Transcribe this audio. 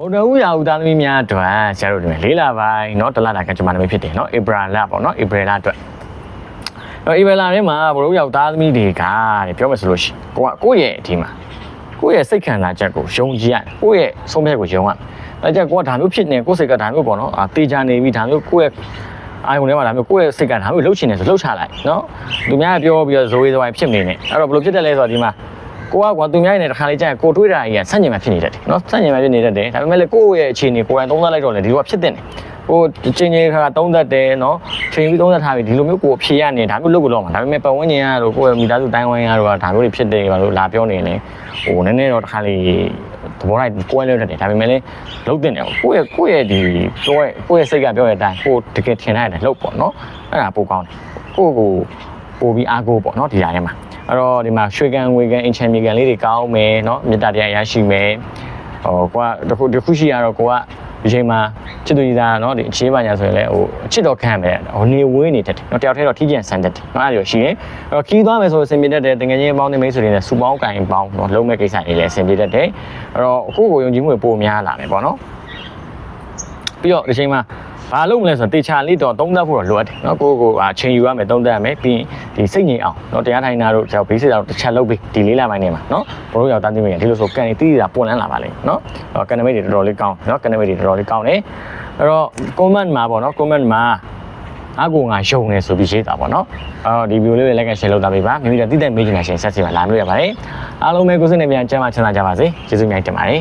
ဗုဒ္ဓဦးရာဦးသားသမီးများအတွက်ဆရာတို့ဒီမှာလေးလပိုင်းเนาะတလတာကကျွန်မနာမည်ဖြစ်တယ်เนาะဧပြီလပေါ့เนาะဧပြီလအတွက်တော့ဧပြီလထဲမှာဗုဒ္ဓဦးရာဦးသားသမီးတွေကတဲ့ပြောမယ်ဆိုလို့ရှိရင်ကိုကကိုယ့်ရဲ့ဒီမှာကိုယ့်ရဲ့စိတ်ခံစားချက်ကိုယုံကြည်ရတယ်ကိုယ့်ရဲ့ဆုံးဖြတ်ကိုယုံရအဲကြကိုကဒါမျိုးဖြစ်နေကိုယ့်စိတ်ကဒါမျိုးပေါ့เนาะအာတေချာနေပြီဒါမျိုးကိုယ့်ရဲ့အာယုံထဲမှာဒါမျိုးကိုယ့်ရဲ့စိတ်ကဒါမျိုးလှုပ်ချင်တယ်ဆိုလှုပ်ချလိုက်เนาะသူများကပြောပြီးတော့ဇိုးရေးဇိုင်းဖြစ်နေတယ်အဲ့တော့ဘယ်လိုဖြစ်တယ်လဲဆိုတော့ဒီမှာ ကိုကကွာသူများနေတခါလေးကြာရင်ကိုတွေးတာကြီးကဆန့်ကျင်မှဖြစ်နေတတ်တယ်နော်ဆန့်ကျင်မှဖြစ်နေတတ်တယ်ဒါပေမဲ့လည်းကိုယ့်ရဲ့အခြေအနေကိုယ်တိုင်သုံးသပ်လိုက်တော့လေဒီလိုကဖြစ်တဲ့နေကိုချင်းချင်းခါသုံးသပ်တယ်နော်ချိန်ပြီးသုံးသပ်ထားပြီးဒီလိုမျိုးကိုအဖြေရနေဒါမျိုးလုပ်ကိုလုပ်မှာဒါပေမဲ့ပတ်ဝန်းကျင်ကတော့ကိုယ့်ရဲ့မိသားစုတိုင်းဝိုင်းကတော့ဒါမျိုးတွေဖြစ်တယ်ဘာလို့လာပြောနေလဲဟိုနည်းနည်းတော့တခါလေးသဘောလိုက်ကိုယ်လည်းတတ်တယ်ဒါပေမဲ့လည်းလုပ်တဲ့နေကိုယ့်ရဲ့ကိုယ့်ရဲ့ဒီပြောရဲ့ကိုယ့်ရဲ့စိတ်ကပြောတဲ့အတိုင်းကိုတကယ်ထင်ထားတယ်လုပ်ပေါ့နော်အဲ့ဒါပိုကောင်းတယ်ကိုယ့်ကိုပို့ပြီးအားကိုးပေါ့နော်ဒီຢာထဲမှာ အဲ့တော့ဒီမှာရွှေကန်ငွေကန်အင်ချန်မြေကန်လေးတွေကောင်းမယ်เนาะမေတ္တာတရားရရှိမယ်ဟိုကွာတခုတခုရှိရတော့ကိုကဒီချိန်မှာချစ်သူကြီးသားเนาะဒီအခြေပါညာဆိုရင်လည်းဟိုအချစ်တော်ခံရမယ်ဟိုနေဝေးနေတတ်တယ်เนาะတယောက်တည်းတော့ထိကျန်ဆန်တတ်တယ်เนาะအဲ့လိုရှိရင်အဲ့တော့ခီးသွားမယ်ဆိုအဆင်ပြေတတ်တယ်တကယ်ချင်းအပေါင်းနေမိတ်ဆွေတွေနဲ့စူပေါင်းကင်ပေါင်းเนาะလုံးမဲ့ကိစ္စတွေလည်းအဆင်ပြေတတ်တယ်အဲ့တော့အခုကိုယုံကြည်မှုပိုများလာမယ်ပေါ့เนาะပြီးတော့ဒီချိန်မှာ ဘာလုပ်မလဲဆိုတော့တေချာလေးတော့သုံးသပ်ဖို့တော့လိုအပ်တယ်နော်ကိုကိုအချိန်ယူရမယ်သုံးသပ်ရမယ်ပြီးရင်ဒီစိတ်ငြိမ်အောင်နော်တရားထိုင်တာတို့ကျောင်းဘေးစစ်တာတို့တစ်ချက်လုပ်ပြီးဒီလေးလာပိုင်းနေမှာနော်ဘတို့ရောက်တန်းသိမိရင်ဒီလိုဆိုကန်နေတီးတာပွန်လန်းလာပါလိမ့်နော်ကန်နမိတ်တွေတော်တော်လေးကောင်းနော်ကန်နမိတ်တွေတော်တော်လေးကောင်းတယ်အဲ့တော့ comment မှာပေါ့နော် comment မှာငါကိုငါယုံနေဆိုပြီးရေးတာပေါ့နော်အော်ဒီဗီဒီယိုလေးပဲ like and share လုပ်တာပေးပါမိမိတို့တိတိမေးချင်တာရှင်ဆက်စီပါလာမလို့ရပါတယ်အားလုံးပဲကိုယ်စိတ်နဲ့ပြန်ကျမ်းမာချမ်းသာကြပါစေကျေးဇူးများတင်ပါတယ်